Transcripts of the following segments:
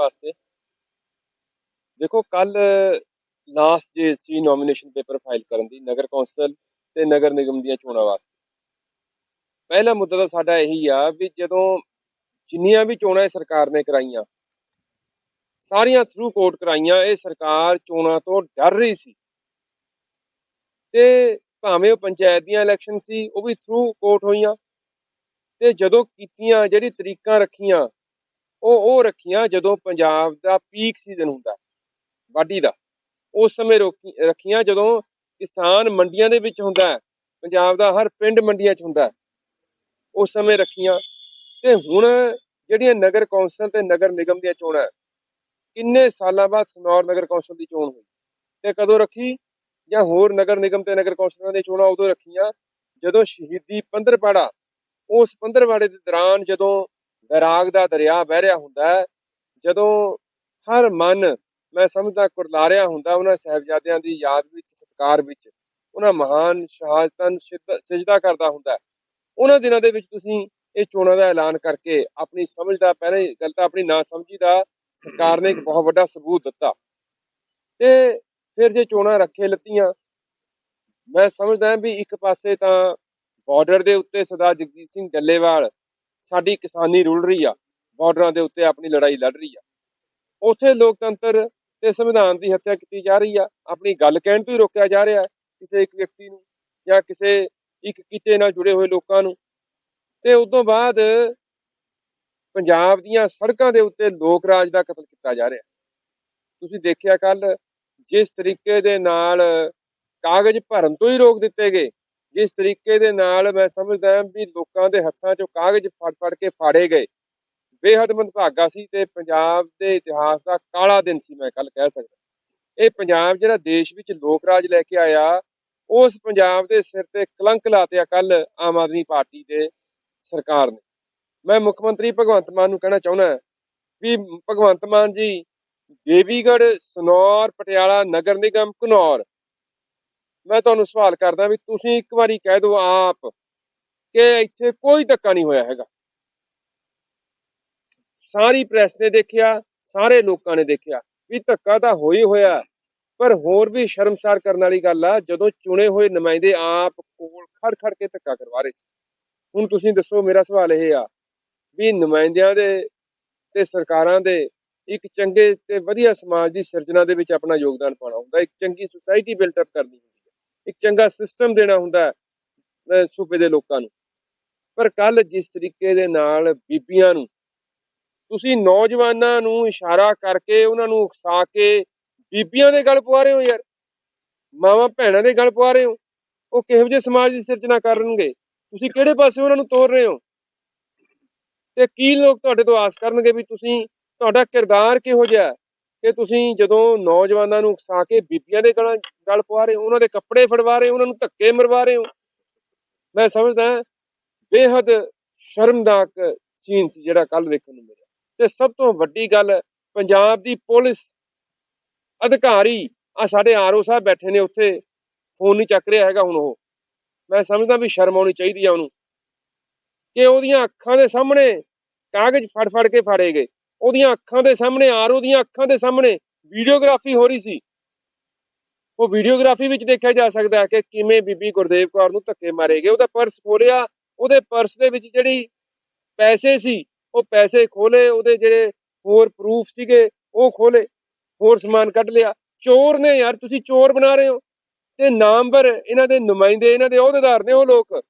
ਵਾਸਤੇ। ਦੇਖੋ ਕੱਲ ਲਾਸਟ ਜੇ ਸੀ ਨੋਮੀਨੇਸ਼ਨ ਪੇਪਰ ਫਾਈਲ ਕਰਨ ਦੀ, ਨਗਰ ਕੌਂਸਲ ਤੇ ਨਗਰ ਨਿਗਮ ਦੀਆਂ ਚੋਣਾਂ ਵਾਸਤੇ। ਪਹਿਲਾ ਮੁੱਦਾ ਤਾਂ ਸਾਡਾ ਇਹੀ ਆ ਵੀ ਜਦੋਂ ਜਿੰਨੀਆਂ ਵੀ ਚੋਣਾਂ ਸਰਕਾਰ ਨੇ ਕਰਾਈਆਂ, ਸਾਰੀਆਂ ਥਰੂ ਕੋਰਟ ਕਰਾਈਆਂ, ਇਹ ਸਰਕਾਰ ਚੋਣਾਂ ਤੋਂ ਡਰ ਰਹੀ ਸੀ। ਤੇ ਭਾਵੇਂ ਉਹ ਪੰਚਾਇਤ ਦੀਆਂ ਇਲੈਕਸ਼ਨ ਸੀ, ਉਹ ਵੀ ਥਰੂ ਕੋਰਟ ਹੋਈਆਂ। ਤੇ ਜਦੋਂ ਕੀਤੀਆਂ, ਜਿਹੜੀ ਤਰੀਕਾਂ ਰੱਖੀਆਂ ਉਹ ਉਹ ਰੱਖੀਆਂ ਜਦੋਂ ਪੰਜਾਬ ਦਾ ਪੀਕ ਸੀਜ਼ਨ ਹੁੰਦਾ, ਵਾਢੀ ਦਾ। ਉਸ ਸਮੇਂ ਰੱਖੀਆਂ ਜਦੋਂ ਕਿਸਾਨ ਮੰਡੀਆਂ ਦੇ ਵਿੱਚ ਹੁੰਦਾ ਪੰਜਾਬ ਦਾ ਹਰ ਪਿੰਡ ਮੰਡੀਆਂ 'ਚ ਹੁੰਦਾ ਉਸ ਸਮੇਂ ਰੱਖੀਆਂ। ਤੇ ਹੁਣ ਜਿਹੜੀਆਂ ਨਗਰ ਕੌਂਸਲ ਤੇ ਨਗਰ ਨਿਗਮ ਦੀਆਂ ਚੋਣਾਂ ਕਿੰਨੇ ਸਾਲਾਂ ਬਾਅਦ ਸਨੌਰ ਨਗਰ ਕੌਂਸਲ ਦੀ ਚੋਣ ਹੋਈ? ਤੇ ਕਦੋਂ ਰੱਖੀ? ਜਾਂ ਹੋਰ ਨਗਰ ਨਿਗਮ ਤੇ ਨਗਰ ਕੌਂਸਲਾਂ ਦੀਆਂ ਚੋਣਾਂ ਉਦੋਂ ਰੱਖੀਆਂ? ਜਦੋਂ ਸ਼ਹੀਦੀ ਪੰਦਰਪਾੜਾ ਉਸ ਪੰਦਰਵਾੜੇ ਦੇ ਦੌਰਾਨ ਜਦੋਂ ਵੈਰਾਗ ਦਾ ਦਰਿਆ ਵਹਿ ਰਿਹਾ ਹੁੰਦਾ ਹੈ ਜਦੋਂ ਹਰ ਮਨ, ਮੈਂ ਸਮਝਦਾ ਕੁਰਲਾਰਿਆ ਹੁੰਦਾ ਉਹਨਾਂ ਸਾਹਿਬਜ਼ਾਦਿਆਂ ਦੀ ਯਾਦ ਵਿੱਚ, ਸਤਿਕਾਰ ਵਿੱਚ, ਉਹਨਾਂ ਮਹਾਨ ਸ਼ਹਾਦਤਾਂ ਨੂੰ ਸਿੱਧ- ਸਿਜਦਾ ਕਰਦਾ ਹੁੰਦਾ ਹੈ। ਉਹਨਾਂ ਦਿਨਾਂ ਦੇ ਵਿੱਚ ਤੁਸੀਂ ਇਹ ਚੋਣਾਂ ਦਾ ਐਲਾਨ ਕਰਕੇ ਆਪਣੀ ਸਮਝ ਦਾ ਪਹਿਲੇ ਗੱਲ ਤਾਂ ਆਪਣੀ ਨਾ ਸਮਝੀ ਦਾ ਸਰਕਾਰ ਨੇ ਇੱਕ ਬਹੁਤ ਵੱਡਾ ਸਬੂਤ ਦਿੱਤਾ ਤੇ ਫਿਰ ਜੇ ਚੋਣਾਂ ਰੱਖੇ ਲੱਤੀਆਂ, ਮੈਂ ਸਮਝਦਾ ਵੀ ਇੱਕ ਪਾਸੇ ਤਾਂ ਬਾਰਡਰ ਦੇ ਉੱਤੇ ਸਰਦਾਰ ਜਗਜੀਤ ਸਿੰਘ ਡੱਲੇਵਾਲ ਸਾਡੀ ਕਿਸਾਨੀ ਰੁਲ ਰਹੀ ਆ, ਬਾਰਡਰਾਂ ਦੇ ਉੱਤੇ ਆਪਣੀ ਲੜਾਈ ਲੜ ਰਹੀ ਆ। ਉਥੇ ਲੋਕਤੰਤਰ ਤੇ ਸੰਵਿਧਾਨ ਦੀ ਹੱਤਿਆ ਕੀਤੀ ਜਾ ਰਹੀ ਆ। ਆਪਣੀ ਗੱਲ ਕਹਿਣ ਤੋਂ ਹੀ ਰੋਕਿਆ ਜਾ ਰਿਹਾ ਕਿਸੇ ਇੱਕ ਵਿਅਕਤੀ ਨੂੰ ਜਾਂ ਕਿਸੇ ਇੱਕ ਕਿਤੇ ਨਾਲ ਜੁੜੇ ਹੋਏ ਲੋਕਾਂ ਨੂੰ। ਤੇ ਉਸ ਤੋਂ ਬਾਅਦ ਪੰਜਾਬ ਦੀਆਂ ਸੜਕਾਂ ਦੇ ਉੱਤੇ ਲੋਕ ਰਾਜ ਦਾ ਕਤਲ ਕੀਤਾ ਜਾ ਰਿਹਾ। ਤੁਸੀਂ ਦੇਖਿਆ ਕੱਲ ਜਿਸ ਤਰੀਕੇ ਦੇ ਨਾਲ ਕਾਗਜ਼ ਭਰਨ ਤੋਂ ਹੀ ਰੋਕ ਦਿੱਤੇ ਗਏ। ਜਿਸ ਤਰੀਕੇ ਦੇ ਨਾਲ ਮੈਂ ਸਮਝਦਾ ਹਾਂ ਵੀ ਲੋਕਾਂ ਦੇ ਹੱਥਾਂ 'ਚੋਂ ਕਾਗਜ਼ ਫੜ ਫੜ ਕੇ ਫਾੜੇ ਗਏ। ਬੇਹੱਦ ਮੰਦਭਾਗਾ ਸੀ ਤੇ ਪੰਜਾਬ ਦੇ ਇਤਿਹਾਸ ਦਾ ਕਾਲਾ ਦਿਨ ਸੀ ਮੈਂ ਕੱਲ ਕਹਿ ਸਕਦਾ। ਇਹ ਪੰਜਾਬ ਜਿਹੜਾ ਦੇਸ਼ ਵਿੱਚ ਲੋਕ ਰਾਜ ਲੈ ਕੇ ਆਇਆ, ਉਸ ਪੰਜਾਬ ਦੇ ਸਿਰ ਤੇ ਕਲੰਕ ਲਾਤਿਆ ਕੱਲ ਆਮ ਆਦਮੀ ਪਾਰਟੀ ਦੇ ਸਰਕਾਰ ਨੇ। ਮੈਂ ਮੁੱਖ ਮੰਤਰੀ ਭਗਵੰਤ ਮਾਨ ਨੂੰ ਕਹਿਣਾ ਚਾਹੁੰਦਾ ਵੀ ਭਗਵੰਤ ਮਾਨ ਜੀ, ਦੇਵੀਗੜ੍ਹ, ਸਨੌਰ, ਪਟਿਆਲਾ ਨਗਰ ਨਿਗਮ, ਘਨੌਰ ਮੈਂ ਤੁਹਾਨੂੰ ਸਵਾਲ ਕਰਦਾ ਵੀ ਤੁਸੀਂ ਇੱਕ ਵਾਰੀ ਕਹਿ ਦਿਓ ਆਪ ਕਿ ਇੱਥੇ ਕੋਈ ਧੱਕਾ ਨਹੀਂ ਹੋਇਆ ਹੈਗਾ। ਸਾਰੀ ਪ੍ਰੈਸ ਨੇ ਦੇਖਿਆ, ਸਾਰੇ ਲੋਕਾਂ ਨੇ ਦੇਖਿਆ ਵੀ ਧੱਕਾ ਤਾਂ ਹੋਈ ਹੋਇਆ, ਪਰ ਹੋਰ ਵੀ ਸ਼ਰਮਸਾਰ ਕਰਨ ਵਾਲੀ ਗੱਲ ਆ, ਜਦੋਂ ਚੁਣੇ ਹੋਏ ਨੁਮਾਇੰਦੇ ਆਪ ਕੋਲ ਖੜ ਖੜ ਕੇ ਧੱਕਾ ਕਰਵਾ ਰਹੇ ਸੀ। ਹੁਣ ਤੁਸੀਂ ਦੱਸੋ ਮੇਰਾ ਸਵਾਲ ਇਹ ਆ ਵੀ ਨੁਮਾਇੰਦਿਆਂ ਦੇ ਤੇ ਸਰਕਾਰਾਂ ਦੇ ਇੱਕ ਚੰਗੇ ਤੇ ਵਧੀਆ ਸਮਾਜ ਦੀ ਸਿਰਜਣਾ ਦੇ ਵਿੱਚ ਆਪਣਾ ਯੋਗਦਾਨ ਪਾਉਣਾ ਹੁੰਦਾ, ਇੱਕ ਚੰਗੀ ਸੁਸਾਇਟੀ ਬਿਲਟ ਅਪ ਕਰਨੀ ਹੁੰਦੀ। ਇੱਕ ਚੰਗਾ ਸਿਸਟਮ ਦੇਣਾ ਹੁੰਦਾ ਹੈ, ਸੂਬੇ ਦੇ ਲੋਕਾਂ ਨੂੰ। ਪਰ ਕੱਲ ਜਿਸ ਤਰੀਕੇ ਦੇ ਨਾਲ ਬੀਬੀਆਂ ਨੂੰ ਤੁਸੀਂ ਨੌਜਵਾਨਾਂ ਨੂੰ ਇਸ਼ਾਰਾ ਕਰਕੇ ਉਹਨਾਂ ਨੂੰ ਉਕਸਾ ਕੇ ਬੀਬੀਆਂ ਦੇ ਗੱਲ ਪਵਾ ਰਹੇ ਹੋ ਯਾਰ ਮਾਵਾਂ ਭੈਣਾਂ ਦੇ ਗੱਲ ਪਵਾ ਰਹੇ ਹੋ ਉਹ ਕਿਹੋ ਜਿਹੇ ਸਮਾਜ ਦੀ ਸਿਰਜਣਾ ਕਰਨਗੇ? ਤੁਸੀਂ ਕਿਹੜੇ ਪਾਸੇ ਉਹਨਾਂ ਨੂੰ ਤੋਰ ਰਹੇ ਹੋ? ਤੇ ਕੀ ਲੋਕ ਤੁਹਾਡੇ ਤੋਂ ਆਸ ਕਰਨਗੇ ਵੀ ਤੁਸੀਂ ਤੁਹਾਡਾ ਕਿਰਦਾਰ ਕਿਹੋ ਜਿਹਾ ਕਿ ਤੁਸੀਂ ਜਦੋਂ ਨੌਜਵਾਨਾਂ ਨੂੰ ਉਕਸਾ ਕੇ ਬੀਬੀਆਂ ਦੇ ਗਲਾਂ ਗਲ ਪਵਾ ਰਹੇ ਹੋ, ਉਹਨਾਂ ਦੇ ਕੱਪੜੇ ਫੜਵਾ ਰਹੇ ਹੋ, ਉਹਨਾਂ ਨੂੰ ਧੱਕੇ ਮਰਵਾ ਰਹੇ ਹੋ, ਮੈਂ ਸਮਝਦਾ ਹਾਂ, ਬੇਹੱਦ ਸ਼ਰਮਨਾਕ ਸੀਨ ਸੀ ਜਿਹੜਾ ਕੱਲ ਵੇਖਣ ਨੂੰ ਮਿਲਿਆ। ਤੇ ਸਭ ਤੋਂ ਵੱਡੀ ਗੱਲ ਪੰਜਾਬ ਦੀ ਪੁਲਿਸ ਅਧਿਕਾਰੀ ਆ ਸਾਡੇ ਆਰਓ ਸਾਹਿਬ ਬੈਠੇ ਨੇ ਉੱਥੇ, ਫੋਨ ਨਹੀਂ ਚੱਕ ਰਿਹਾ ਹੈਗਾ ਹੁਣ ਉਹ। ਮੈਂ ਸਮਝਦਾ ਵੀ ਸ਼ਰਮ ਆਉਣੀ ਚਾਹੀਦੀ ਆ ਉਹਨੂੰ। ਕਿ ਉਹਦੀਆਂ ਅੱਖਾਂ ਦੇ ਸਾਹਮਣੇ ਕਾਗਜ਼ ਫੜ ਫੜ ਕੇ ਫਾੜੇ ਗਏ। ਉਹਦੀਆਂ ਅੱਖਾਂ ਦੇ ਸਾਹਮਣੇ ਆਰਓ ਦੀਆਂ ਅੱਖਾਂ ਦੇ ਸਾਹਮਣੇ ਵੀਡੀਓਗ੍ਰਾਫੀ ਹੋ ਰਹੀ ਸੀ। ਉਹ ਵੀਡੀਓਗ੍ਰਾਫੀ ਵਿੱਚ ਦੇਖਿਆ ਜਾ ਸਕਦਾ ਹੈ ਕਿ ਕਿਵੇਂ ਬੀਬੀ ਗੁਰਦੇਵ ਕੌਰ ਨੂੰ ਧੱਕੇ ਮਾਰੇ ਗਏ। ਉਹਦਾ ਪਰਸ ਖੋਲਿਆ ਉਹਦੇ ਪਰਸ ਦੇ ਵਿੱਚ ਜਿਹੜੀ ਪੈਸੇ ਸੀ, ਉਹ ਪੈਸੇ ਖੋਲੇ। ਉਹਦੇ ਜਿਹੜੇ ਹੋਰ ਪ੍ਰੂਫ ਸੀਗੇ, ਉਹ ਖੋਲੇ। ਹੋਰ ਸਮਾਨ ਕੱਢ ਲਿਆ। ਚੋਰ ਨੇ ਯਾਰ, ਤੁਸੀਂ ਚੋਰ ਬਣਾ ਰਹੇ ਹੋ। ਤੇ ਨਾਮਵਰ, ਇਹਨਾਂ ਦੇ ਨੁਮਾਇੰਦੇ, ਇਹਨਾਂ ਦੇ ਅਹੁਦੇਦਾਰ ਨੇ ਉਹ ਲੋਕ,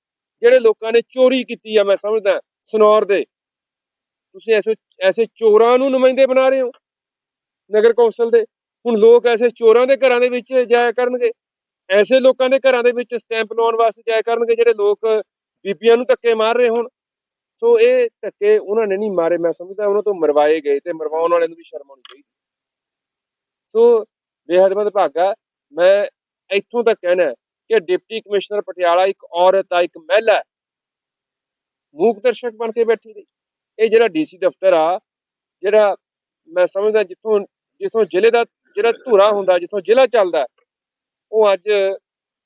ਜਿਹੜੇ ਲੋਕਾਂ ਨੇ ਚੋਰੀ ਕੀਤੀ ਆ, ਮੈਂ ਸਮਝਦਾ, ਸਨੌਰ ਦੇ। ਤੁਸੀਂ ਐਸੇ ਐਸੇ ਚੋਰਾਂ ਨੂੰ ਨੁਮਾਇੰਦੇ ਬਣਾ ਰਹੇ ਹੋ? ਨਗਰ ਕੌਂਸਲ ਦੇ। ਹੁਣ ਲੋਕ ਐਸੇ ਚੋਰਾਂ ਦੇ ਘਰਾਂ ਦੇ ਵਿੱਚ ਜਾਇਆ ਕਰਨਗੇ। ਐਸੇ ਲੋਕਾਂ ਦੇ ਘਰਾਂ ਦੇ ਵਿੱਚ ਸਟੈਂਪ ਲਾਉਣ ਵਾਸਤੇ ਜਾਇਆ ਕਰਨਗੇ ਜਿਹੜੇ ਲੋਕ ਬੀਬੀਆਂ ਨੂੰ ਧੱਕੇ ਮਾਰ ਰਹੇ ਹੋਣ। ਸੋ ਇਹ ਧੱਕੇ ਉਹਨਾਂ ਨੇ ਨਹੀਂ ਮਾਰੇ, ਮੈਂ ਸਮਝਦਾ ਉਹਨਾਂ ਤੋਂ ਮਰਵਾਏ ਗਏ ਤੇ ਮਰਵਾਉਣ ਵਾਲਿਆਂ ਨੂੰ ਵੀ ਸ਼ਰਮ ਆਉਣੀ ਚਾਹੀਦੀ। ਸੋ ਬੇਹੱਦ ਭਾਗਾ ਮੈਂ ਇੱਥੋਂ ਤੱਕ ਕਹਿਣਾ ਕਿ ਡਿਪਟੀ ਕਮਿਸ਼ਨਰ ਪਟਿਆਲਾ ਇੱਕ ਔਰਤ ਆ ਇੱਕ ਮਹਿਲਾ ਮੂਕ ਦਰਸ਼ਕ ਬਣ ਕੇ ਬੈਠੀ ਰਹੀ। ਇਹ ਜਿਹੜਾ ਡੀਸੀ ਦਫ਼ਤਰ ਆ, ਜਿਹੜਾ ਮੈਂ ਸਮਝਦਾ ਜਿੱਥੋਂ ਜਿੱਥੋਂ ਜ਼ਿਲ੍ਹੇ ਦਾ, ਜਿਹੜਾ ਧੂਰਾ ਹੁੰਦਾ, ਜਿੱਥੋਂ ਜ਼ਿਲ੍ਹਾ ਚੱਲਦਾ, ਉਹ ਅੱਜ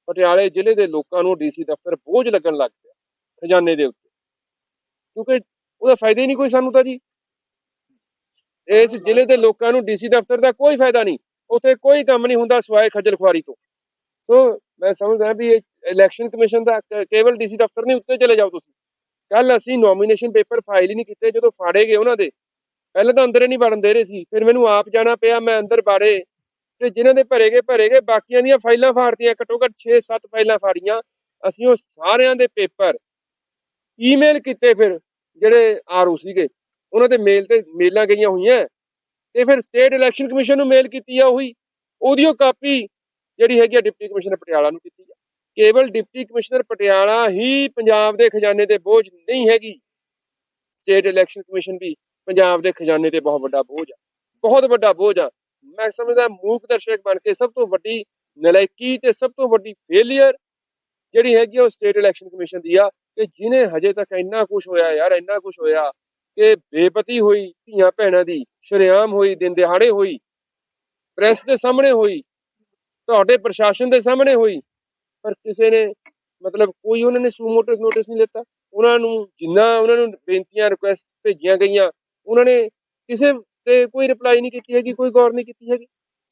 ਪਟਿਆਲੇ ਜ਼ਿਲ੍ਹੇ ਦੇ ਲੋਕਾਂ ਨੂੰ ਡੀਸੀ ਦਫ਼ਤਰ ਬੋਝ ਲੱਗਣ ਲੱਗ ਪਿਆ, ਖਜ਼ਾਨੇ ਦੇ ਉੱਤੇ। ਕਿਉਂਕਿ ਉਹਦਾ ਫਾਇਦਾ ਹੀ ਨਹੀਂ ਕੋਈ ਸਾਨੂੰ ਤਾਂ ਜੀ। ਇਸ ਜ਼ਿਲ੍ਹੇ ਦੇ ਲੋਕਾਂ ਨੂੰ ਡੀਸੀ ਦਫ਼ਤਰ ਦਾ ਕੋਈ ਫਾਇਦਾ ਨਹੀਂ। ਉੱਥੇ ਕੋਈ ਕੰਮ ਨਹੀਂ ਹੁੰਦਾ ਸਿਵਾਏ ਖੱਜਲ ਖੁਆਰੀ ਤੋਂ। ਸੋ ਮੈਂ ਸਮਝਦਾ ਵੀ ਇਹ ਇਲੈਕਸ਼ਨ ਕਮਿਸ਼ਨ ਦਾ ਕ- ਕੇਵਲ ਡੀਸੀ ਦਫ਼ਤਰ ਨਹੀਂ, ਉੱਤੇ ਚਲੇ ਜਾਓ ਤੁਸੀਂ। ਕੱਲ ਅਸੀਂ ਨੋਮੀਨੇਸ਼ਨ ਪੇਪਰ ਫਾਈਲ ਹੀ ਨਹੀਂ ਕੀਤੇ, ਜਦੋਂ ਫਾੜੇ ਗਏ ਉਹਨਾਂ ਦੇ। ਪਹਿਲਾਂ ਤਾਂ ਅੰਦਰ ਨਹੀਂ ਵੜਨ ਦੇ ਰਹੇ ਸੀ, ਫਿਰ ਮੈਨੂੰ ਆਪ ਜਾਣਾ ਪਿਆ, ਮੈਂ ਅੰਦਰ ਬਾੜੇ ਤੇ ਜਿਨ੍ਹਾਂ ਦੇ ਭਰੇ ਗਏ ਭਰੇ ਗਏ, ਬਾਕੀਆਂ ਦੀਆਂ ਫਾਈਲਾਂ ਫਾੜਤੀਆਂ, ਘੱਟੋ ਘੱਟ 6-7 ਫਾਈਲਾਂ ਫਾੜੀਆਂ, ਅਸੀਂ ਉਹ ਸਾਰਿਆਂ ਦੇ ਪੇਪਰ। ਈਮੇਲ ਕੀਤੇ ਫਿਰ, ਜਿਹੜੇ ਆਰਓ ਸੀਗੇ। ਉਹਨਾਂ ਤੇ ਮੇਲ ਤੇ ਮੇਲਾਂ ਗਈਆਂ ਹੋਈਆਂ। ਤੇ ਫਿਰ ਸਟੇਟ ਇਲੈਕਸ਼ਨ ਕਮਿਸ਼ਨ ਨੂੰ ਮੇਲ ਕੀਤੀ ਆ ਉਹੀ। ਉਹਦੀ ਉਹ ਕਾਪੀ ਜਿਹੜੀ ਹੈਗੀ ਆ ਡਿਪਟੀ ਕਮਿਸ਼ਨਰ ਪਟਿਆਲਾ ਨੂੰ ਕੀਤੀ ਕੇਵਲ ਡਿਪਟੀ ਕਮਿਸ਼ਨਰ ਪਟਿਆਲਾ ਹੀ ਪੰਜਾਬ ਦੇ ਖਜ਼ਾਨੇ ਤੇ ਬੋਝ ਨਹੀਂ ਹੈਗੀ। ਸਟੇਟ ਇਲੈਕਸ਼ਨ ਕਮਿਸ਼ਨ ਵੀ ਪੰਜਾਬ ਦੇ ਖਜ਼ਾਨੇ ਤੇ ਬਹੁਤ ਵੱਡਾ ਬੋਝ ਆ। ਬਹੁਤ ਵੱਡਾ ਬੋਝ ਆ। ਮੈਂ ਸਮਝਦਾ ਮੂਕ ਦਰਸ਼ਕ ਬਣ ਕੇ ਸਭ ਤੋਂ ਵੱਡੀ ਨਲਾਇਕੀ ਤੇ ਸਭ ਤੋਂ ਵੱਡੀ ਫੇਲਿਅਰ ਜਿਹੜੀ ਹੈਗੀ ਆ ਉਹ ਸਟੇਟ ਇਲੈਕਸ਼ਨ ਕਮਿਸ਼ਨ ਦੀ ਆ ਕਿ ਜਿਨੇ ਹਜੇ ਤੱਕ ਇੰਨਾ ਕੁਝ ਹੋਇਆ ਯਾਰ, ਇੰਨਾ ਕੁਝ ਹੋਇਆ ਕਿ ਬੇਪਤੀ ਹੋਈ, ਧੀਆਂ ਭੈਣਾਂ ਦੀ ਸ਼ਰੇਆਮ ਹੋਈ, ਦਿਨ ਦਿਹਾੜੇ ਹੋਈ ਪ੍ਰੈਸ ਦੇ ਸਾਹਮਣੇ ਹੋਈ, ਤੁਹਾਡੇ ਪ੍ਰਸ਼ਾਸਨ ਦੇ ਸਾਹਮਣੇ ਹੋਈ ਪਰ ਕਿਸੇ ਨੇ ਮਤਲਬ ਕੋਈ ਉਹਨਾਂ ਨੇ ਸੂਮੋਟੋ ਨੋਟਿਸ ਨਹੀਂ ਲਿੱਤਾ। ਉਹਨਾਂ ਨੂੰ ਜਿੰਨਾ ਉਹਨਾਂ ਨੂੰ ਬੇਨਤੀਆਂ ਰਿਕੁਐਸਟ ਭੇਜੀਆਂ ਗਈਆਂ, ਉਹਨਾਂ ਨੇ ਕਿਸੇ ਤੇ ਕੋਈ ਰਿਪਲਾਈ ਨਹੀਂ ਕੀਤੀ ਹੈਗੀ, ਕੋਈ ਗੌਰ ਨਹੀਂ ਕੀਤੀ ਹੈਗੀ।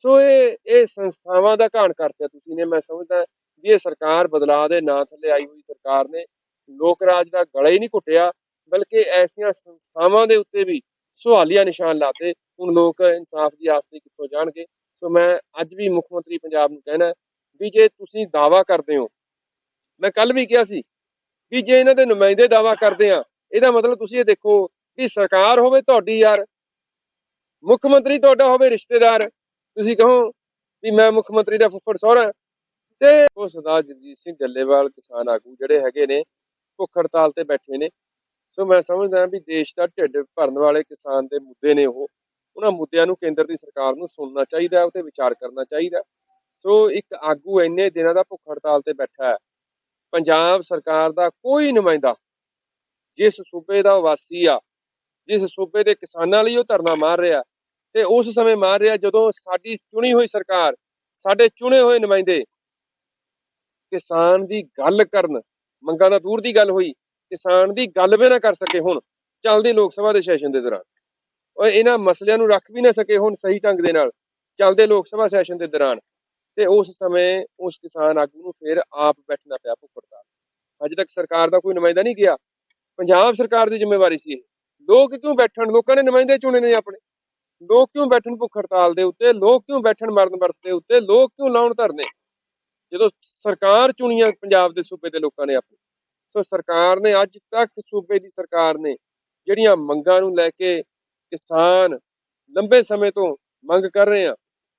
ਸੋ ਇਹ ਇਹ ਸੰਸਥਾਵਾਂ ਦਾ ਘਾਣ ਕਰਤਾ ਤੁਸੀਂ ਨੇ। ਮੈਂ ਸਮਝਦਾ ਵੀ ਇਹ ਸਰਕਾਰ ਬਦਲਾਅ ਦੇ ਨਾਂ ਥੱਲੇ ਆਈ ਹੋਈ ਸਰਕਾਰ ਨੇ। ਲੋਕ ਰਾਜ ਦਾ ਗਲਾ ਹੀ ਨਹੀਂ ਘੁੱਟਿਆ, ਬਲਕਿ ਐਸੀਆਂ ਸੰਸਥਾਵਾਂ ਦੇ ਉੱਤੇ ਵੀ ਸਵਾਲੀਆ ਨਿਸ਼ਾਨ ਲਾਤੇ। ਹੁਣ ਲੋਕ ਇਨਸਾਫ ਦੀ ਆਸ ਤੇ ਕਿੱਥੋਂ ਜਾਣਗੇ? ਸੋ ਮੈਂ ਅੱਜ ਵੀ ਮੁੱਖ ਮੰਤਰੀ ਪੰਜਾਬ ਨੂੰ ਕਹਿਣਾ ਵੀ ਜੇ ਤੁਸੀਂ ਦਾਵਾ ਕਰਦੇ ਹੋ। ਮੈਂ ਕੱਲ ਵੀ ਕਿਹਾ ਸੀ ਵੀ ਜੇ ਇਹਨਾਂ ਦੇ ਨੁਮਾਇੰਦੇ ਦਾਵਾ ਕਰਦੇ ਆ, ਇਹਦਾ ਮਤਲਬ ਤੁਸੀਂ ਇਹ ਦੇਖੋ ਵੀ ਸਰਕਾਰ ਹੋਵੇ ਤੁਹਾਡੀ ਯਾਰ, ਮੁੱਖ ਮੰਤਰੀ ਤੁਹਾਡਾ ਹੋਵੇ ਰਿਸ਼ਤੇਦਾਰ, ਤੁਸੀਂ ਕਹੋ ਵੀ ਮੈਂ ਮੁੱਖ ਮੰਤਰੀ ਦਾ ਫੁੱਫੜ ਸਹੁਰਾ। ਤੇ ਉਹ ਸਰਦਾਰ ਜਗਜੀਤ ਸਿੰਘ ਡੱਲੇਵਾਲ ਕਿਸਾਨ ਆਗੂ ਜਿਹੜੇ ਹੈਗੇ ਨੇ, ਭੁੱਖ ਹੜਤਾਲ ਤੇ ਬੈਠੇ ਨੇ। ਸੋ ਮੈਂ ਸਮਝਦਾ ਵੀ ਦੇਸ਼ ਦਾ ਢਿੱਡ ਭਰਨ ਵਾਲੇ ਕਿਸਾਨ ਦੇ ਮੁੱਦੇ ਨੇ ਉਹ। ਉਹਨਾਂ ਮੁੱਦਿਆਂ ਨੂੰ ਕੇਂਦਰ ਦੀ ਸਰਕਾਰ ਨੂੰ ਸੁਣਨਾ ਚਾਹੀਦਾ ਹੈ ਵਿਚਾਰ ਕਰਨਾ ਚਾਹੀਦਾ। ਸੋ ਇੱਕ ਆਗੂ ਇੰਨੇ ਦਿਨਾਂ ਦਾ ਭੁੱਖ ਹੜਤਾਲ ਤੇ ਬੈਠਾ ਹੈ। ਪੰਜਾਬ ਸਰਕਾਰ ਦਾ ਕੋਈ ਨੁਮਾਇੰਦਾ ਜਿਸ ਸੂਬੇ ਦਾ ਵਾਸੀ ਆ, ਜਿਸ ਸੂਬੇ ਦੇ ਕਿਸਾਨਾਂ ਲਈ ਉਹ ਧਰਨਾ ਮਾਰ ਰਿਹਾ ਤੇ ਉਸ ਸਮੇਂ ਮਾਰ ਰਿਹਾ ਜਦੋਂ ਸਾਡੀ ਚੁਣੀ ਹੋਈ ਸਰਕਾਰ, ਸਾਡੇ ਚੁਣੇ ਹੋਏ ਨੁਮਾਇੰਦੇ ਕਿਸਾਨ ਦੀ ਗੱਲ ਕਰਨ, ਮੰਗਾਂ ਦਾ ਦੂਰ ਦੀ ਗੱਲ ਹੋਈ, ਕਿਸਾਨ ਦੀ ਗੱਲ ਵੀ ਨਾ ਕਰ ਸਕੇ ਹੁਣ, ਚੱਲਦੇ ਲੋਕ ਸਭਾ ਦੇ ਸੈਸ਼ਨ ਦੇ ਦੌਰਾਨ। ਔਰ ਇਹਨਾਂ ਮਸਲਿਆਂ ਨੂੰ ਰੱਖ ਵੀ ਨਾ ਸਕੇ ਹੁਣ ਸਹੀ ਢੰਗ ਦੇ ਨਾਲ, ਚੱਲਦੇ ਲੋਕ ਸਭਾ ਸੈਸ਼ਨ ਦੇ ਦੌਰਾਨ। ਤੇ ਉਸ ਸਮੇਂ ਉਸ ਕਿਸਾਨ ਆਗੂ ਨੂੰ ਫਿਰ ਆਪ ਬੈਠਣਾ ਪਿਆ ਭੁੱਖ ਹੜਤਾਲ ਅਜੇ ਤੱਕ ਸਰਕਾਰ ਦਾ ਕੋਈ ਨੁਮਾਇੰਦਾ ਨਹੀਂ ਗਿਆ। ਪੰਜਾਬ ਸਰਕਾਰ ਦੀ ਜ਼ਿੰਮੇਵਾਰੀ ਸੀ ਇਹ। ਲੋਕ ਕਿਉਂ ਬੈਠਣ? ਲੋਕਾਂ ਨੇ ਨੁਮਾਇੰਦੇ ਚੁਣੇ ਨੇ ਆਪਣੇ। ਲੋਕ ਕਿਉਂ ਬੈਠਣ ਭੁੱਖ ਹੜਤਾਲ ਦੇ ਉੱਤੇ? ਲੋਕ ਕਿਉਂ ਬੈਠਣ ਮਰਨ ਵਰਤ ਦੇ ਉੱਤੇ? ਲੋਕ ਕਿਉਂ ਲਾਉਣ ਧਰਨੇ? ਜਦੋਂ ਸਰਕਾਰ ਚੁਣੀਆਂ ਪੰਜਾਬ ਦੇ ਸੂਬੇ ਦੇ ਲੋਕਾਂ ਨੇ ਆਪਣੀ, ਸੋ ਸਰਕਾਰ ਨੇ ਅੱਜ ਤੱਕ ਸੂਬੇ ਦੀ ਸਰਕਾਰ ਨੇ ਜਿਹੜੀਆਂ ਮੰਗਾਂ ਨੂੰ ਲੈ ਕੇ ਕਿਸਾਨ ਲੰਬੇ ਸਮੇਂ ਤੋਂ ਮੰਗ ਕਰ ਰਹੇ ਆ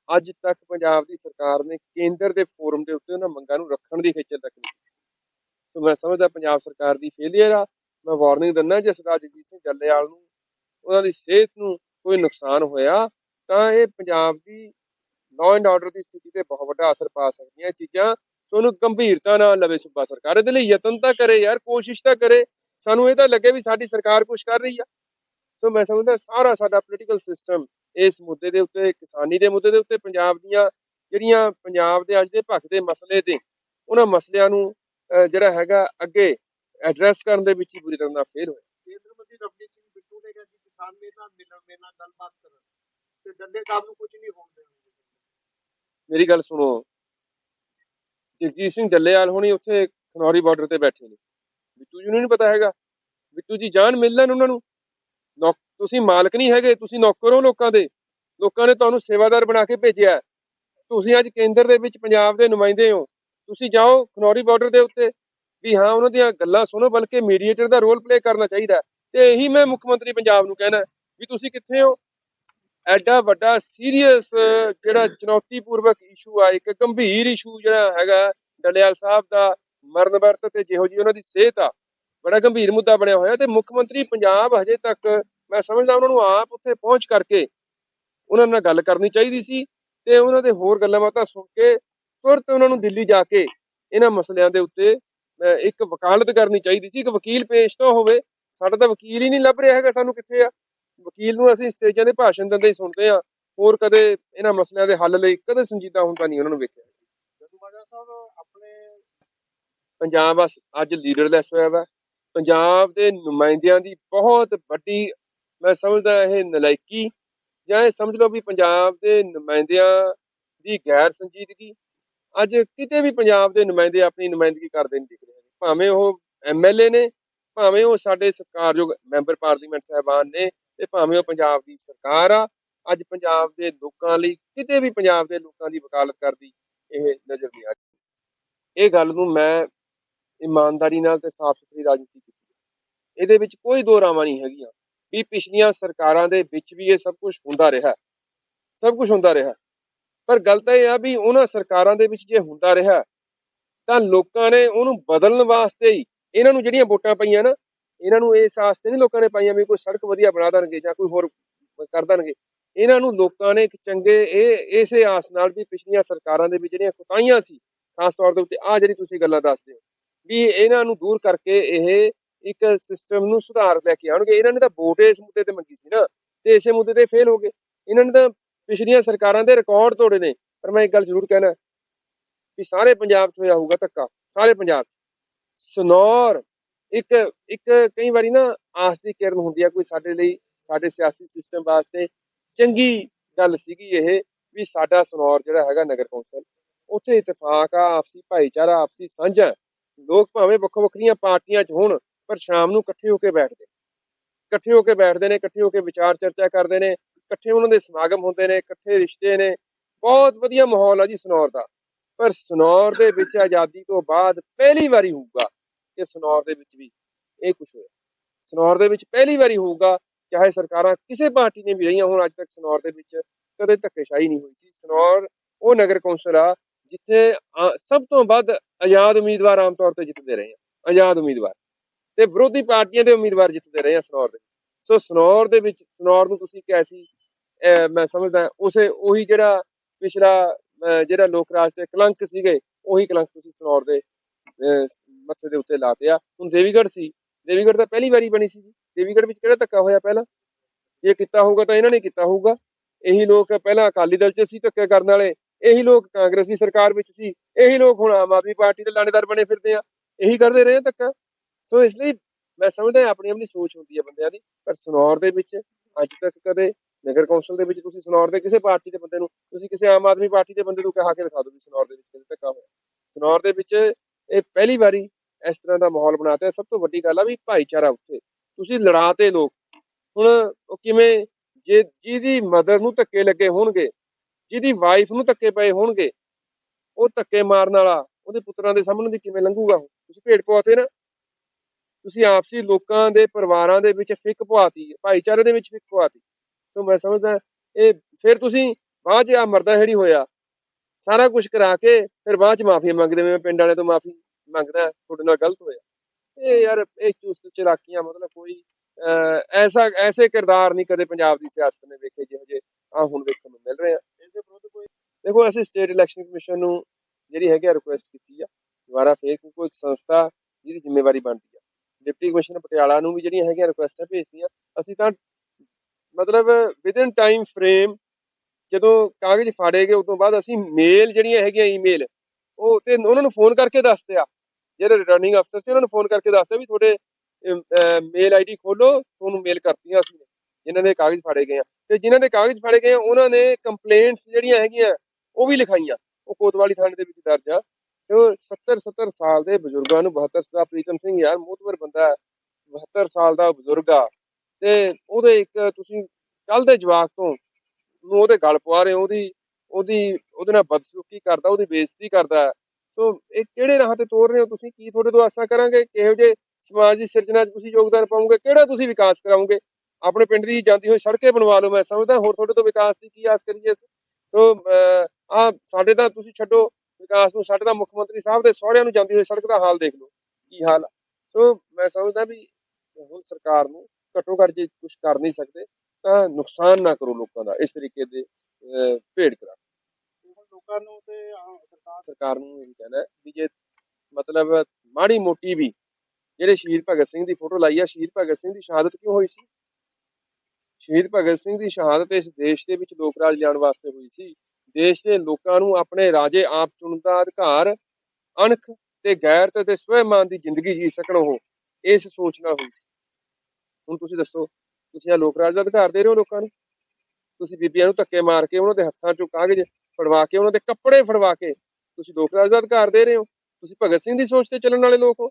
ਅੱਜ ਤੱਕ ਪੰਜਾਬ ਦੀ ਸਰਕਾਰ ਨੇ ਕੇਂਦਰ ਦੇ ਫੋਰਮ ਦੇ ਉੱਤੇ ਉਹਨਾਂ ਮੰਗਾਂ ਨੂੰ ਰੱਖਣ ਦੀ ਖੇਚਲ ਤੱਕ ਨਹੀਂ ਕੀਤੀ। ਮੈਂ ਸਮਝਦਾ ਪੰਜਾਬ ਸਰਕਾਰ ਦੀ ਫੇਲਿਅਰ ਆ। ਮੈਂ ਵਾਰਨਿੰਗ ਦਿੰਦਾ ਜੇ ਸਰਦਾਰ ਜਗਜੀਤ ਸਿੰਘ ਜੱਲੇਵਾਲ ਨੂੰ, ਉਹਨਾਂ ਦੀ ਸਿਹਤ ਨੂੰ ਕੋਈ ਨੁਕਸਾਨ ਹੋਇਆ ਤਾਂ ਇਹ ਪੰਜਾਬ ਦੀ ਲਾਅ ਐਂਡ ਆਰਡਰ ਦੀ ਸਥਿਤੀ ਤੇ ਬਹੁਤ ਵੱਡਾ ਅਸਰ ਪਾ ਸਕਦੀਆਂ ਚੀਜ਼ਾਂ। ਸੋ ਉਹਨੂੰ ਗੰਭੀਰਤਾ ਨਾਲ ਲਵੇ ਸੂਬਾ ਸਰਕਾਰ। ਇਹਦੇ ਲਈ ਯਤਨ ਤਾਂ ਕਰੇ ਯਾਰ, ਕੋਸ਼ਿਸ਼ ਤਾਂ ਕਰੇ। ਸਾਨੂੰ ਇਹ ਤਾਂ ਲੱਗੇ ਵੀ ਸਾਡੀ ਸਰਕਾਰ ਕੁਝ ਕਰ ਰਹੀ ਆ। ਸੋ ਮੈਂ ਸਮਝਦਾ ਸਾਰਾ ਸਾਡਾ ਪੋਲੀਟੀਕਲ ਸਿਸਟਮ ਇਸ ਮੁੱਦੇ ਦੇ ਉੱਤੇ ਕਿਸਾਨੀ ਦੇ ਮੁੱਦੇ ਦੇ ਉੱਤੇ ਪੰਜਾਬ ਦੀਆਂ ਜਿਹੜੀਆਂ ਪੰਜਾਬ ਦੇ ਅੱਜ ਦੇ ਭੱਖ ਦੇ ਮਸਲੇ ਤੇ ਉਹਨਾਂ ਮਸਲਿਆਂ ਨੂੰ ਜਿਹੜਾ ਹੈਗਾ ਅੱਗੇ ਐਡਰੈਸ ਕਰਨ ਦੇ ਵਿੱਚ ਹੀ ਬੁਰੀ ਤਰ੍ਹਾਂ ਨਾਲ ਫੇਲ ਹੋਇਆ। ਕੇਂਦਰ ਮੰਤਰੀ ਰਵਨੀਤ ਸਿੰਘ ਬਿੱਟੂ ਨੇ ਕਿਹਾ ਕਿ ਕਿਸਾਨ ਮੇਰੇ ਨਾਲ ਮਿਲਣ ਮੇਰੇ ਨਾਲ ਗੱਲਬਾਤ ਕਰਨ ਤੇ ਡੱਲੇ ਸਾਹਿਬ ਨੂੰ ਕੁਝ ਨਹੀਂ ਹੋਣ ਦੇਣਗੇ ਮੇਰੀ ਗੱਲ ਸੁਣੋ ਜਗਜੀਤ ਸਿੰਘ ਡੱਲੇਵਾਲ ਹੁਣੀ ਉੱਥੇ ਖਨੌਰੀ ਬਾਰਡਰ ਤੇ ਬੈਠੇ ਨੇ। ਬਿੱਟੂ ਜੀ ਨੂੰ ਨਹੀਂ ਪਤਾ ਹੈਗਾ। ਬਿੱਟੂ ਜੀ ਜਾਣ ਮਿਲ ਲੈਣ ਉਹਨਾਂ ਨੂੰ। ਤੁਸੀਂ ਮਾਲਕ ਨਹੀਂ ਹੈਗੇ, ਤੁਸੀਂ ਨੌਕਰ ਹੋ ਲੋਕਾਂ ਦੇ। ਲੋਕਾਂ ਨੇ ਤੁਹਾਨੂੰ ਸੇਵਾਦਾਰ ਬਣਾ ਕੇ ਭੇਜਿਆ ਤੁਸੀਂ ਅੱਜ ਕੇਂਦਰ ਦੇ ਵਿੱਚ ਪੰਜਾਬ ਦੇ ਨੁਮਾਇੰਦੇ ਹੋ। ਤੁਸੀਂ ਜਾਓ ਖਨੌਰੀ ਬਾਰਡਰ ਦੇ ਉੱਤੇ। ਵੀ ਹਾਂ, ਉਹਨਾਂ ਦੀਆਂ ਗੱਲਾਂ ਸੁਣੋ, ਬਲਕਿ ਮੀਡੀਏਟਰ ਦਾ ਰੋਲ ਪਲੇ ਕਰਨਾ ਚਾਹੀਦਾ ਤੇ ਇਹੀ ਮੈਂ ਮੁੱਖ ਮੰਤਰੀ ਪੰਜਾਬ ਨੂੰ ਕਹਿਣਾ ਵੀ ਤੁਸੀਂ ਕਿੱਥੇ ਹੋ? ਐਡਾ ਵੱਡਾ ਸੀਰੀਅਸ ਜਿਹੜਾ ਚੁਣੌਤੀਪੂਰਵਕ ਇਸ਼ੂ ਆ, ਇੱਕ ਗੰਭੀਰ ਇਸ਼ੂ ਜਿਹੜਾ ਹੈਗਾ ਡਲਿਆਲ ਸਾਹਿਬ ਦਾ ਮਰਨ ਵਰਤ ਤੇ ਜਿਹੋ ਜੀ ਉਹਨਾਂ ਦੀ ਸਿਹਤ ਆ। ਬੜਾ ਗੰਭੀਰ ਮੁੱਦਾ ਬਣਿਆ ਹੋਇਆ ਤੇ ਮੁੱਖ ਮੰਤਰੀ ਪੰਜਾਬ ਹਜੇ ਤੱਕ ਮੈਂ ਸਮਝਦਾ ਉਹਨਾਂ ਨੂੰ ਆਪ ਉੱਥੇ ਪਹੁੰਚ ਕਰਕੇ ਉਹਨਾਂ ਨਾਲ ਗੱਲ ਕਰਨੀ ਚਾਹੀਦੀ ਸੀ ਤੇ ਉਹਨਾਂ ਦੇ ਹੋਰ ਗੱਲਾਂ ਬਾਤਾਂ ਸੁਣ ਕੇ ਤੁਰਤ ਉਹਨਾਂ ਨੂੰ ਦਿੱਲੀ ਜਾ ਕੇ ਇਹਨਾਂ ਮਸਲਿਆਂ ਦੇ ਉੱਤੇ ਇੱਕ ਵਕਾਲਤ ਕਰਨੀ ਚਾਹੀਦੀ ਸੀ ਇੱਕ ਵਕੀਲ ਪੇਸ਼ ਤਾਂ ਹੋਵੇ ਸਾਡਾ ਤਾਂ ਵਕੀਲ ਹੀ ਨਹੀਂ ਲੱਭ ਰਿਹਾ ਹੈਗਾ ਸਾਨੂੰ ਕਿੱਥੇ ਆ? ਵਕੀਲ ਨੂੰ ਅਸੀਂ ਸਟੇਜਾਂ ਦੇ ਭਾਸ਼ਣ ਦਿੰਦੇ ਹੀ ਸੁਣਦੇ ਆ ਹੋਰ ਕਦੇ ਇਹਨਾਂ ਮਸਲਿਆਂ ਦੇ ਹੱਲ ਲਈ ਕਦੇ ਸੰਜੀਦਾ ਹੁੰਦਾ ਨਹੀਂ ਉਹਨਾਂ ਨੂੰ ਵੇਖਿਆ। ਜਦੂ ਬਾਜਾ ਸਾਹਿਬ ਆਪਣੇ ਪੰਜਾਬ ਅੱਜ ਲੀਡਰਲੈਸ ਹੋਇਆ ਵਾ। ਪੰਜਾਬ ਦੇ ਨੁਮਾਇੰਦਿਆਂ ਦੀ ਬਹੁਤ ਵੱਡੀ ਮੈਂ ਸਮਝਦਾ ਇਹ ਨਲਾਇਕੀ ਜਾਂ ਇਹ ਸਮਝ ਲਓ ਵੀ ਪੰਜਾਬ ਦੇ ਨੁਮਾਇੰਦਿਆਂ ਦੀ ਗੈਰ ਸੰਜੀਦਗੀ। ਅੱਜ ਕਿਤੇ ਵੀ ਪੰਜਾਬ ਦੇ ਨੁਮਾਇੰਦੇ ਆਪਣੀ ਨੁਮਾਇੰਦਗੀ ਕਰਦੇ ਨਹੀਂ ਦਿਖ ਰਹੇ ਭਾਵੇਂ ਉਹ ਐਮਐਲਏ ਨੇ, ਭਾਵੇਂ ਉਹ ਸਾਡੇ ਸਰਕਾਰਯੋਗ ਮੈਂਬਰ ਪਾਰਲੀਮੈਂਟ ਸਾਹਿਬਾਨ ਨੇ ਤੇ ਭਾਵੇਂ ਉਹ ਪੰਜਾਬ ਦੀ ਸਰਕਾਰ ਆ, ਅੱਜ ਪੰਜਾਬ ਦੇ ਲੋਕਾਂ ਲਈ, ਕਿਤੇ ਵੀ ਪੰਜਾਬ ਦੇ ਲੋਕਾਂ ਦੀ ਵਕਾਲਤ ਕਰਦੀ ਇਹ ਨਜ਼ਰ ਨਹੀਂ ਆ ਰਹੀ। ਇਹ ਗੱਲ ਨੂੰ ਮੈਂ ਇਮਾਨਦਾਰੀ ਨਾਲ ਤੇ ਸਾਫ਼ ਸੁਥਰੀ ਰਾਜਨੀਤੀ ਕੀਤੀ ਇਹਦੇ ਵਿੱਚ ਕੋਈ ਦੋ ਰਾਵਾਂ ਨਹੀਂ ਹੈਗੀਆਂ। ਵੀ ਪਿਛਲੀਆਂ ਸਰਕਾਰਾਂ ਦੇ ਵਿੱਚ ਵੀ ਇਹ ਸਭ ਕੁਝ ਹੁੰਦਾ ਰਿਹਾ। ਸਭ ਕੁਝ ਹੁੰਦਾ ਰਿਹਾ। ਪਰ ਗੱਲ ਤਾਂ ਇਹ ਆ ਵੀ ਉਹਨਾਂ ਸਰਕਾਰਾਂ ਦੇ ਵਿੱਚ ਜੇ ਹੁੰਦਾ ਰਿਹਾ, ਤਾਂ ਲੋਕਾਂ ਨੇ ਉਹਨੂੰ ਬਦਲਣ ਵਾਸਤੇ ਹੀ ਇਹਨਾਂ ਨੂੰ ਜਿਹੜੀਆਂ ਵੋਟਾਂ ਪਈਆਂ ਨਾ, ਇਹਨਾਂ ਨੂੰ ਇਸ ਆਸਤੇ ਨਹੀਂ ਲੋਕਾਂ ਨੇ ਪਾਈਆਂ ਵੀ ਕੋਈ ਸੜਕ ਵਧੀਆ ਬਣਾ ਦੇਣਗੇ ਜਾਂ ਕੋਈ ਹੋਰ ਕਰ ਦੇਣਗੇ। ਇਹਨਾਂ ਨੂੰ ਲੋਕਾਂ ਨੇ ਇੱਕ ਚੰਗੇ ਇਹ, ਇਸੇ ਆਸ ਨਾਲ ਵੀ ਪਿਛਲੀਆਂ ਸਰਕਾਰਾਂ ਦੇ ਵਿੱਚ ਜਿਹੜੀਆਂ ਕੁਤਾਹੀਆਂ ਸੀ, ਖਾਸ ਤੌਰ ਦੇ ਉੱਤੇ ਆ ਜਿਹੜੀ ਤੁਸੀਂ ਗੱਲਾਂ ਦੱਸਦੇ ਹੋ ਵੀ ਇਹਨਾਂ ਨੂੰ ਦੂਰ ਕਰਕੇ ਇਹ ਇੱਕ ਸਿਸਟਮ ਨੂੰ ਸੁਧਾਰ ਲੈ ਕੇ ਆਉਣਗੇ। ਇਹਨਾਂ ਨੇ ਤਾਂ ਵੋਟ ਇਸ ਮੁੱਦੇ ਤੇ ਮੰਗੀ ਸੀ ਨਾ, ਤੇ ਇਸੇ ਮੁੱਦੇ ਤੇ ਫੇਲ ਹੋ ਗਏ। ਇਹਨਾਂ ਨੇ ਤਾਂ ਪਿਛਲੀਆਂ ਸਰਕਾਰਾਂ ਦੇ ਰਿਕਾਰਡ ਤੋੜੇ ਨੇ, ਪਰ ਮੈਂ ਇੱਕ ਗੱਲ ਜ਼ਰੂਰ ਕਹਿਣਾ ਵੀ ਸਾਰੇ ਪੰਜਾਬ 'ਚ ਹੋਇਆ ਹੋਊਗਾ ਧੱਕਾ, ਸਾਰੇ ਪੰਜਾਬ ਸਨੌਰ ਇੱਕ ਇੱਕ ਕਈ ਵਾਰੀ ਨਾ ਆਸ ਦੀ ਕਿਰਨ ਹੁੰਦੀ ਆ ਕੋਈ ਸਾਡੇ ਲਈ, ਸਾਡੇ ਸਿਆਸੀ ਸਿਸਟਮ ਵਾਸਤੇ। ਚੰਗੀ ਗੱਲ ਸੀਗੀ ਇਹ ਵੀ ਸਾਡਾ ਸਨੌਰ ਜਿਹੜਾ ਹੈਗਾ ਨਗਰ ਕੌਂਸਲ, ਉੱਥੇ ਇਤਫਾਕ ਆ, ਆਪਸੀ ਭਾਈਚਾਰਾ, ਆਪਸੀ ਸਾਂਝਾ। ਲੋਕ ਭਾਵੇਂ ਵੱਖੋ ਵੱਖਰੀਆਂ ਪਾਰਟੀਆਂ 'ਚ ਹੋਣ, ਪਰ ਸ਼ਾਮ ਨੂੰ ਇਕੱਠੇ ਹੋ ਕੇ ਬੈਠਦੇ। ਇਕੱਠੇ ਹੋ ਕੇ ਬੈਠਦੇ ਨੇ, ਇਕੱਠੇ ਹੋ ਕੇ ਵਿਚਾਰ ਚਰਚਾ ਕਰਦੇ ਨੇ, ਇਕੱਠੇ ਉਹਨਾਂ ਦੇ ਸਮਾਗਮ ਹੁੰਦੇ ਨੇ, ਇਕੱਠੇ ਰਿਸ਼ਤੇ ਨੇ। ਬਹੁਤ ਵਧੀਆ ਮਾਹੌਲ ਆ ਜੀ ਸਨੌਰ ਦਾ। ਪਰ ਸਨੌਰ ਦੇ ਵਿੱਚ ਆਜ਼ਾਦੀ ਤੋਂ ਬਾਅਦ ਪਹਿਲੀ ਵਾਰੀ ਹੋਊਗਾ ਕਿ ਸਨੌਰ ਦੇ ਵਿੱਚ ਵੀ ਇਹ ਕੁਝ ਹੋਇਆ। ਸਨੌਰ ਦੇ ਵਿੱਚ ਪਹਿਲੀ ਵਾਰੀ ਹੋਊਗਾ, ਚਾਹੇ ਸਰਕਾਰਾਂ ਕਿਸੇ ਪਾਰਟੀ ਨੇ ਵੀ ਰਹੀਆਂ ਹੋਣ, ਅੱਜ ਤੱਕ ਸਨੌਰ ਦੇ ਵਿੱਚ ਕਦੇ ਧੱਕੇਸ਼ਾਹੀ ਨਹੀਂ ਹੋਈ ਸੀ। ਸਨੌਰ ਉਹ ਨਗਰ ਕੌਂਸਲ ਆ ਜਿੱਥੇ ਸਭ ਤੋਂ ਵੱਧ ਆਜ਼ਾਦ ਉਮੀਦਵਾਰ ਆਮ ਤੌਰ ਤੇ ਜਿੱਤਦੇ ਰਹੇ ਆ ਆਜ਼ਾਦ ਉਮੀਦਵਾਰ। ਤੇ ਵਿਰੋਧੀ ਪਾਰਟੀਆਂ ਦੇ ਉਮੀਦਵਾਰ ਜਿੱਤਦੇ ਰਹੇ ਆ ਸਨੌਰ ਦੇ ਸੋ ਸਨੌਰ ਦੇ ਵਿੱਚ ਸਨੌਰ ਨੂੰ ਤੁਸੀਂ ਕੈਸੀ ਮੈਂ ਸਮਝਦਾ ਉਸੇ ਉਹੀ ਜਿਹੜਾ ਪਿਛਲਾ ਜਿਹੜਾ ਲੋਕ ਰਾਜ ਤੇ ਕਲੰਕ ਸੀਗੇ ਉਹੀ ਕਲੰਕ ਤੁਸੀਂ ਸਨੌਰ ਦੇ ਅਹ, ਮੱਥੇ ਦੇ ਉੱਤੇ ਲਾਤੇ ਆ। ਹੁਣ ਦੇਵੀਗੜ ਸੀ ਦੇਵੀਗੜ੍ਹ ਤਾਂ ਪਹਿਲੀ ਵਾਰੀ ਬਣੀ ਸੀ ਜੀ। ਦੇਵੀਗੜ੍ਹ ਵਿੱਚ ਕਿਹੜਾ ਧੱਕਾ ਹੋਇਆ ਪਹਿਲਾਂ? ਇਹ ਕੀਤਾ ਹੋਊਗਾ ਤਾਂ ਇਹਨਾਂ ਨੇ ਕੀਤਾ ਹੋਊਗਾ। ਇਹੀ ਲੋਕ ਪਹਿਲਾਂ ਅਕਾਲੀ ਦਲ 'ਚ ਸੀ ਧੱਕੇ ਕਰਨ ਵਾਲੇ ਇਹੀ ਲੋਕ ਕਾਂਗਰਸ ਦੀ ਸਰਕਾਰ ਵਿੱਚ ਸੀ, ਇਹੀ ਲੋਕ ਹੁਣ ਆਮ ਆਦਮੀ ਪਾਰਟੀ ਦੇ ਲਾਣੇਦਾਰ ਬਣੇ ਫਿਰਦੇ ਆ, ਇਹੀ ਕਰਦੇ ਰਹੇ ਆ ਧੱਕਾ ਸੋ ਇਸ ਲਈ ਮੈਂ ਸਮਝਦਾ ਆਪਣੀ ਆਪਣੀ ਸੋਚ ਹੁੰਦੀ ਹੈ ਬੰਦਿਆਂ ਦੀ, ਪਰ ਸਨੌਰ ਦੇ ਵਿੱਚ, ਅੱਜ ਤੱਕ ਕਦੇ ਨਗਰ ਕੌਂਸਲ ਦੇ ਵਿੱਚ ਤੁਸੀਂ ਸਨੌਰ ਦੇ ਕਿਸੇ ਪਾਰਟੀ ਦੇ ਬੰਦੇ ਨੂੰ, ਤੁਸੀਂ ਕਿਸੇ ਆਮ ਆਦਮੀ ਪਾਰਟੀ ਦੇ ਬੰਦੇ ਨੂੰ ਕਹਾ ਕੇ ਦਿਖਾ ਦਿਓ ਵੀ ਸਨੌਰ ਦੇ ਵਿੱਚ ਕਦੇ ਧੱਕਾ ਹੋਇਆ। ਸਨੌਰ ਦੇ ਵਿੱਚ ਇਹ ਪਹਿਲੀ ਵਾਰੀ ਇਸ ਤਰ੍ਹਾਂ ਦਾ ਮਾਹੌਲ ਬਣਾਤਾ, ਸਭ ਤੋਂ ਵੱਡੀ ਗੱਲ ਆ ਵੀ ਭਾਈਚਾਰਾ ਉੱਥੇ, ਤੁਸੀਂ ਲੜਾਤੇ ਲੋਕ। ਹੁਣ ਉਹ ਕਿਵੇਂ, ਜੇ ਜਿਹਦੀ ਮਦਰ ਨੂੰ ਧੱਕੇ ਲੱਗੇ ਹੋਣਗੇ ਜਿਹਦੀ ਵਾਈਫ ਨੂੰ ਧੱਕੇ ਪਏ ਹੋਣਗੇ ਉਹ ਧੱਕੇ ਮਾਰਨ ਵਾਲਾ ਉਹਦੇ ਪੁੱਤਰਾਂ ਦੇ ਸਾਹਮਣੇ ਦੀ ਕਿਵੇਂ ਲੰਘੂਗਾ ਉਹ? ਤੁਸੀਂ ਭੇਡ ਪਵਾਤੇ ਨਾ। ਤੁਸੀਂ ਆਪਸੀ ਲੋਕਾਂ ਦੇ ਪਰਿਵਾਰਾਂ ਦੇ ਵਿੱਚ ਫਿੱਕ ਪਵਾਤੀ ਭਾਈਚਾਰੇ ਦੇ ਵਿੱਚ ਫਿੱਕ ਪਵਾਤੀ। ਸੋ ਮੈਂ ਸਮਝਦਾ ਇਹ ਫਿਰ ਤੁਸੀਂ ਬਾਅਦ ਚ ਆ ਮਰਦਾ ਜਿਹੜੀ ਹੋਇਆ ਸਾਰਾ ਕੁਝ ਕਰਾ ਕੇ ਫਿਰ ਬਾਅਦ ਚ ਮਾਫੀ ਮੰਗਦੇ ਮੈਂ ਪਿੰਡ ਵਾਲਿਆਂ ਤੋਂ ਮਾਫੀ ਮੰਗਦਾ ਤੁਹਾਡੇ ਨਾਲ ਗਲਤ ਹੋਇਆ। ਇਹ ਯਾਰ ਇਹ ਚੁਸਤ ਚਲਾਕੀਆਂ ਮਤਲਬ ਕੋਈ ਅਹ, ਐਸਾ ਐਸੇ ਕਿਰਦਾਰ ਨਹੀਂ ਕਦੇ ਪੰਜਾਬ ਦੀ ਸਿਆਸਤ ਨੇ ਵੇਖੇ ਜਿਹੋ ਜਿਹੇ ਆ ਹੁਣ ਵੇਖਣ ਨੂੰ ਮਿਲ ਰਹੇ ਆ। ਦੇਖੋ ਅਸੀਂ ਸਟੇਟ ਇਲੈਕਸ਼ਨ ਕਮਿਸ਼ਨ ਨੂੰ ਜਿਹੜੀ ਹੈਗੀ ਆ ਰਿਕੁਐਸਟ ਕੀਤੀ ਆ, ਦੁਬਾਰਾ ਫੇਰ ਕੋਈ ਇੱਕ ਸੰਸਥਾ ਜਿਹਦੀ ਜ਼ਿੰਮੇਵਾਰੀ ਬਣਦੀ ਆ। ਡਿਪਟੀ ਕਮਿਸ਼ਨਰ ਪਟਿਆਲਾ ਨੂੰ ਵੀ ਜਿਹੜੀਆਂ ਹੈਗੀਆਂ ਰਿਕੁਐਸਟਾਂ ਭੇਜਤੀਆਂ। ਅਸੀਂ ਤਾਂ ਮਤਲਬ ਵਿਦਨ ਟਾਈਮ ਫਰੇਮ ਜਦੋਂ ਕਾਗਜ਼ ਫਾੜੇ ਗਏ ਉਸ ਤੋਂ ਬਾਅਦ ਅਸੀਂ ਮੇਲ ਜਿਹੜੀਆਂ ਹੈਗੀਆਂ ਈਮੇਲ ਉਹ ਤੇ ਉਹਨਾਂ ਨੂੰ ਫੋਨ ਕਰਕੇ ਦੱਸਦੇ ਆ। ਜਿਹੜੇ ਰਿਟਰਨਿੰਗ ਅਫਸਰ ਸੀ, ਉਹਨਾਂ ਨੂੰ ਫੋਨ ਕਰਕੇ ਦੱਸਦੇ ਵੀ ਤੁਹਾਡੇ ਮੇਲ ਆਈਡੀ ਖੋਲੋ, ਤੁਹਾਨੂੰ ਮੇਲ ਕਰਤੀਆਂ ਅਸੀਂ ਜਿਨ੍ਹਾਂ ਦੇ ਕਾਗਜ਼ ਫਾੜੇ ਗਏ ਆ। ਤੇ ਜਿਨ੍ਹਾਂ ਦੇ ਕਾਗਜ਼ ਫਾੜੇ ਗਏ ਉਹਨਾਂ ਨੇ ਕੰਪਲੇਂਟਸ ਜਿਹੜੀਆਂ ਹੈਗੀਆਂ ਉਹ ਵੀ ਲਿਖਾਈਆਂ। ਉਹ ਕੋਤਵਾਲੀ ਥਾਣੇ ਦੇ ਵਿੱਚ ਦਰਜ ਆ। ਤੇ ਉਹ 70 70 ਸਾਲ ਦੇ ਬਜ਼ੁਰਗਾਂ ਨੂੰ 72 ਸਾਲ ਪ੍ਰੀਤਮ ਸਿੰਘ ਯਾਰ ਮੋਤਵਰ ਬੰਦਾ 72 ਸਾਲ ਦਾ ਬਜ਼ੁਰਗ ਆ। ਤੇ ਉਹਦੇ ਇੱਕ ਤੁਸੀਂ ਕੱਲ ਦੇ ਜਵਾਕ ਤੋਂ ਨੂੰ ਉਹਦੇ ਗਲ ਪਵਾ ਰਹੇ ਉਹਦੀ ਉਹਦੀ, ਉਹਦੇ ਨਾਲ ਬਦਸਲੂਕੀ ਕਰਦਾ, ਉਹਦੀ ਬੇਇੱਜ਼ਤੀ ਕਰਦਾ ਸੋ ਇਹ ਕਿਹੜੇ ਰਾਹ ਤੇ ਤੋਰ ਰਹੇ ਹੋ ਤੁਸੀਂ? ਕੀ ਤੁਹਾਡੇ ਤੋਂ ਆਸਾਂ ਕਰਾਂਗੇ? ਕਿਹੋ ਜਿਹੇ ਸਮਾਜ ਦੀ ਸਿਰਜਣਾ 'ਚ ਤੁਸੀਂ ਯੋਗਦਾਨ ਪਾਉਂਗੇ ਕਿਹੜਾ ਤੁਸੀਂ ਵਿਕਾਸ ਕਰਾਉਂਗੇ ਆਪਣੇ ਪਿੰਡ ਦੀ ਜਾਂਦੀ ਹੋਈ ਸੜਕੇ ਬਣਵਾ ਲਓ, ਮੈਂ ਸਮਝਦਾ। ਹੋਰ ਤੁਹਾਡੇ ਤੋਂ ਵਿਕਾਸ ਦੀ ਕੀ ਆਸ ਕਰੀਏ ਅਸੀਂ? ਆ ਸਾਡੇ ਤਾਂ ਤੁਸੀਂ ਛੱਡੋ ਵਿਕਾਸ ਨੂੰ ਸਾਡੇ ਤਾਂ ਮੁੱਖ ਮੰਤਰੀ ਸਾਹਿਬ ਦੇ ਸਹੁਰਿਆਂ ਨੂੰ ਜਾਂਦੀ ਹੋਈ ਸੜਕ ਦਾ ਹਾਲ ਦੇਖ ਲਓ ਕੀ ਹਾਲ ਸੋ ਮੈਂ ਸਮਝਦਾ ਵੀ ਹੁਣ ਸਰਕਾਰ ਨੂੰ ਘੱਟੋ ਘੱਟ ਜੇ ਕੁਝ ਕਰ ਨਹੀਂ ਸਕਦੇ ਤਾਂ ਨੁਕਸਾਨ ਨਾ ਕਰੋ ਲੋਕਾਂ ਦਾ ਇਸ ਤਰੀਕੇ ਦੇ ਭੇਡ ਕਰਾ ਲੋਕਾਂ ਨੂੰ ਤੇ ਸਰਕਾਰ ਸਰਕਾਰ ਨੂੰ ਇਹ ਕਹਿਣਾ ਵੀ ਜੇ ਮਤਲਬ ਮਾੜੀ ਮੋਟੀ ਵੀ ਜਿਹੜੇ ਸ਼ਹੀਦ ਭਗਤ ਸਿੰਘ ਦੀ ਫੋਟੋ ਲਾਈ ਆ ਸ਼ਹੀਦ ਭਗਤ ਸਿੰਘ ਦੀ ਸ਼ਹਾਦਤ ਕਿਉਂ ਹੋਈ ਸੀ? ਸ਼ਹੀਦ ਭਗਤ ਸਿੰਘ ਦੀ ਸ਼ਹਾਦਤ ਇਸ ਦੇਸ਼ ਦੇ ਵਿੱਚ ਲੋਕ ਰਾਜ ਲਿਆਉਣ ਵਾਸਤੇ ਹੋਈ ਸੀ। ਦੇਸ਼ ਦੇ ਲੋਕਾਂ ਨੂੰ ਆਪਣੇ ਰਾਜੇ ਆਪ ਚੁਣਨ ਦਾ ਅਧਿਕਾਰ ਅਣਖ ਤੇ ਗੈਰ ਤੇ ਸਵੈਮਾਨ ਦੀ ਜ਼ਿੰਦਗੀ ਜੀ ਸਕਣ ਉਹ ਇਸ ਸੋਚ ਹੋਈ ਸੀ। ਹੁਣ ਤੁਸੀਂ ਦੱਸੋ ਤੁਸੀਂ ਇਹ ਲੋਕ ਰਾਜ ਦਾ ਅਧਿਕਾਰ ਦੇ ਰਹੇ ਹੋ ਲੋਕਾਂ ਨੂੰ? ਤੁਸੀਂ ਬੀਬੀਆਂ ਨੂੰ ਧੱਕੇ ਮਾਰ ਕੇ ਉਹਨਾਂ ਦੇ ਹੱਥਾਂ 'ਚੋਂ ਕਾਗਜ਼ ਫੜਵਾ ਕੇ ਉਹਨਾਂ ਦੇ ਕੱਪੜੇ ਫੜਵਾ ਕੇ ਤੁਸੀਂ ਲੋਕ ਰਾਜ ਦਾ ਅਧਿਕਾਰ ਦੇ ਰਹੇ ਹੋ? ਤੁਸੀਂ ਭਗਤ ਸਿੰਘ ਦੀ ਸੋਚ ਤੇ ਚੱਲਣ ਵਾਲੇ ਲੋਕ ਹੋ?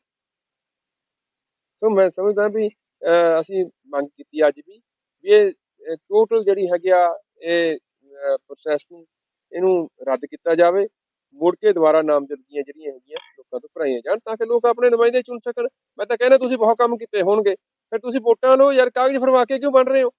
ਸੋ ਮੈਂ ਸਮਝਦਾ ਵੀ ਅਹ, ਅਸੀਂ ਮੰਗ ਕੀਤੀ ਅੱਜ ਵੀ ਇਹ ਟੋਟਲ ਜਿਹੜੀ ਹੈਗੀ ਆ, ਇਹ ਪ੍ਰੋਸੈਸ ਨੂੰ ਇਹਨੂੰ ਰੱਦ ਕੀਤਾ ਜਾਵੇ, ਮੁੜ ਕੇ ਦੁਬਾਰਾ ਨਾਮਜ਼ਦਗੀਆਂ ਜਿਹੜੀਆਂ ਹੈਗੀਆਂ ਲੋਕਾਂ ਤੋਂ ਭਰਾਈਆਂ ਜਾਣ, ਤਾਂ ਕਿ ਲੋਕ ਆਪਣੇ ਨੁਮਾਇੰਦੇ ਚੁਣ ਸਕਣ। ਮੈਂ ਤਾਂ ਕਹਿੰਦਾ ਤੁਸੀਂ ਬਹੁਤ ਕੰਮ ਕੀਤੇ ਹੋਣਗੇ, ਫਿਰ ਤੁਸੀਂ ਵੋਟਾਂ ਲਓ ਯਾਰ, ਕਾਗਜ਼ ਫੜਵਾ ਕੇ ਕਿਉਂ ਬਣ ਰਹੇ ਹੋ?